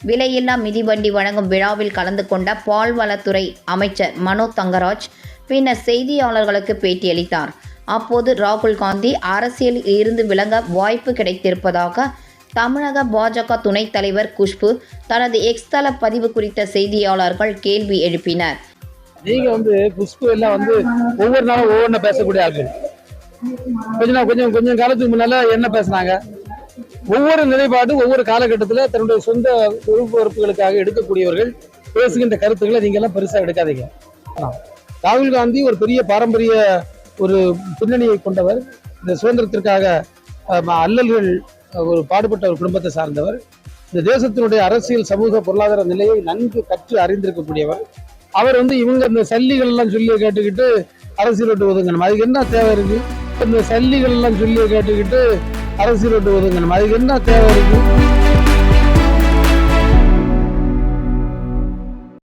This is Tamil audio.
விலையில்லா மிதிவண்டி வழங்கும் விழாவில் கலந்து கொண்ட பால்வளத்துறை அமைச்சர் மனோ தங்கராஜ் பின்னர் செய்தியாளர்களுக்கு பேட்டியளித்தார். அப்போது ராகுல் காந்தி அரசியலில் இருந்து விளங்க வாய்ப்பு கிடைத்திருப்பதாக தமிழக பாஜக துணைத் தலைவர் குஷ்பு தனது எக்ஸ் தள பதிவு குறித்த செய்தியாளர்கள் கேள்வி எழுப்பினர். நீங்க வந்து குஷ்பு எல்லாம் வந்து ஒவ்வொரு நாளும் ஒவ்வொன்றும் பேசக்கூடிய ஆட்கள் கொஞ்சம் கொஞ்சம் கொஞ்சம் காலத்துக்கு முன்னால என்ன பேசினாங்க? ஒவ்வொரு நிலைப்பாடும் ஒவ்வொரு காலகட்டத்தில் தன்னுடைய சொந்த விருப்ப எடுக்கக்கூடியவர்கள் பேசுகின்ற கருத்துக்களை நீங்க எல்லாம் பெருசா எடுக்காதீங்க. ராகுல் காந்தி ஒரு பெரிய பாரம்பரிய ஒரு பின்னணியை கொண்டவர். இந்த சுதந்திரத்திற்காக அல்லல்கள் ஒரு பாடுபட்ட ஒரு குடும்பத்தை சார்ந்தவர். இந்த தேசத்தினுடைய அரசியல் சமூக பொருளாதார நிலையை நன்கு கற்று அறிந்திருக்கக்கூடியவர். அவர் வந்து இவங்க இந்த சல்லிகள் எல்லாம் சொல்லி கேட்டுக்கிட்டு அரசியல் விட்டு ஒதுங்கணும். அதுக்கு என்ன தேவை இருக்கு? இந்த சல்லிகள் எல்லாம் சொல்லி கேட்டுக்கிட்டு அரசியல் விட்டு ஒதுங்கணும் அதுக்கு என்ன தேவை இருக்குது